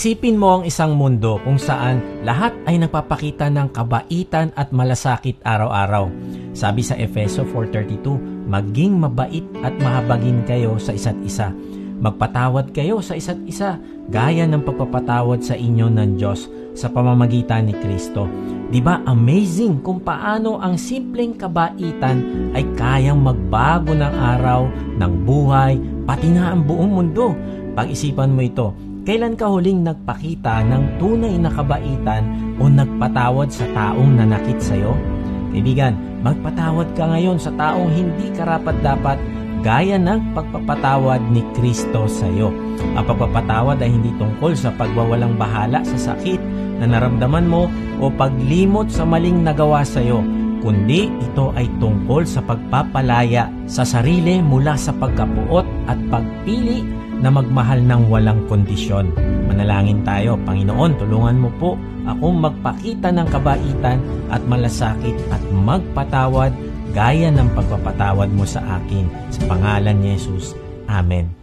Isipin mo ang isang mundo kung saan lahat ay nagpapakita ng kabaitan at malasakit araw-araw. Sabi sa Efeso 4.32, Maging mabait at mahabagin kayo sa isa't isa. Magpatawad kayo sa isa't isa, gaya ng pagpapatawad sa inyo ng Diyos sa pamamagitan ni Kristo. Di ba amazing kung paano ang simpleng kabaitan ay kayang magbago ng araw, ng buhay, pati na ang buong mundo. Pag-isipan mo ito, kailan ka huling nagpakita ng tunay na kabaitan o nagpatawad sa taong nanakit sa'yo? Kaibigan, magpatawad ka ngayon sa taong hindi karapat-dapat gaya ng pagpapatawad ni Kristo sa iyo. Ang pagpapatawad ay hindi tungkol sa pagwawalang bahala sa sakit na naramdaman mo o paglimot sa maling nagawa sa iyo, kundi ito ay tungkol sa pagpapalaya sa sarili mula sa pagkapuot at pagpili na magmahal ng walang kondisyon. Manalangin tayo, Panginoon, tulungan mo po akong magpakita ng kabaitan at malasakit at magpatawad gaya ng pagpapatawad mo sa akin. Sa pangalan ni Jesus. Amen.